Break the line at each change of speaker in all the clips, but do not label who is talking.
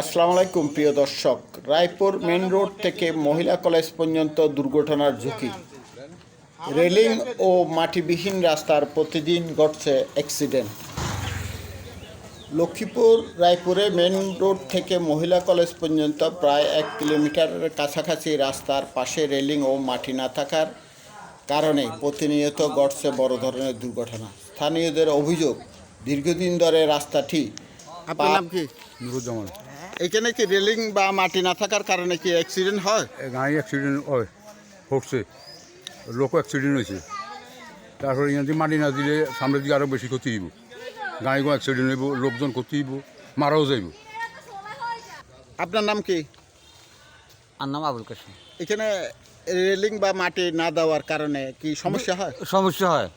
আসসালামু আলাইকুম প্রিয় দর্শক। রায়পুর মেন রোড থেকে মহিলা কলেজ পর্যন্ত দুর্ঘটনার ঝুঁকি। রেলিং ও মাটিবিহীন রাস্তার প্রতিদিন ঘটছে অ্যাক্সিডেন্ট। লক্ষ্মীপুর, রায়পুরে মেন রোড থেকে মহিলা কলেজ পর্যন্ত প্রায় এক কিলোমিটারের কাছাকাছি রাস্তার পাশে রেলিং ও মাটি না থাকার কারণে প্রতিনিয়ত ঘটছে বড় ধরনের দুর্ঘটনা। স্থানীয়দের অভিযোগ, দীর্ঘদিন ধরে রাস্তাটি
আপনার নাম কি?
নুরুজ্জামান।
এখানে কি রেলিং বা মাটি না থাকার কারণে কি অ্যাক্সিডেন্ট হয়?
গাড়ি অ্যাক্সিডেন্ট হয় ঘটছে লোক অ্যাক্সিডেন্ট হয়েছে। তারপরে ইয়াতে মাটি না দিলে সামনের দিকে আরও বেশি ক্ষতি হইব। গাড়িগো অ্যাক্সিডেন্ট হইব লোকজন ক্ষতি হইব মারাও যাইব।
আপনার নাম কি?
আর নাম আবুল কাসিম
এখানে রেলিং বা মাটি না দেওয়ার কারণে কি সমস্যা হয়?
সমস্যা হয়।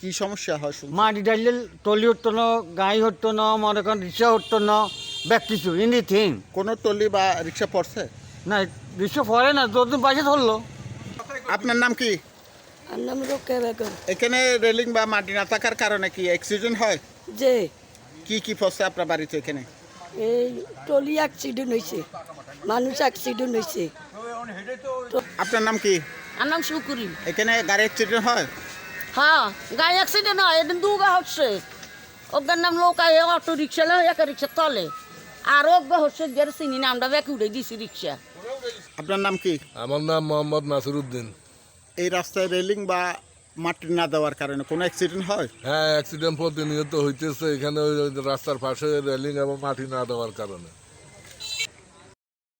কি সমস্যা হয়
মাটি ডাইলে টলি হতো না গাড়ি হতো না মনে করেন রিক্সা হতো না ব্যাগ কিছু এনিথিং
কোনো টলি বা রিক্সা পড়ছে?
না রিক্সা পড়ে না যতদিন বাজে ধরলো।
আপনার নাম কি?
নাম রোকে বেগম।
এখানে রেলিং বা মাটি না থাকার কারণে কি অ্যাক্সিডেন্ট হয়?
যে
কি কি পড়ছে আপনার বাড়িতে এখানে?
এই টলি অ্যাক্সিডেন্ট হয়েছে মানুষ অ্যাক্সিডেন্ট হয়েছে
আপনার নাম কি?
আর নাম শুকুরি
এখানে গাড়ি অ্যাক্সিডেন্ট হয়?
হ্যাঁ গাড়ি অ্যাক্সিডেন্ট হয় এদিন দুগা হচ্ছে। ওর নাম লোকায় অটো রিক্সা লো এক রিক্সা তলে। আর ওগা হচ্ছে যে চিনি না আমরা ব্যাকে উঠে দিছি রিক্সা
আপনার নাম কি?
আমার নাম মোহাম্মদ নাসিরুদ্দিন
এই রাস্তায় রেলিং বা মাটি না দেওয়ার কারণে কোনো অ্যাক্সিডেন্ট হয়?
হ্যাঁ অ্যাক্সিডেন্ট প্রতিনিয়ত হইতেছে। এখানে ওই রাস্তার পাশে রেলিং এবং মাটি না দেওয়ার কারণে।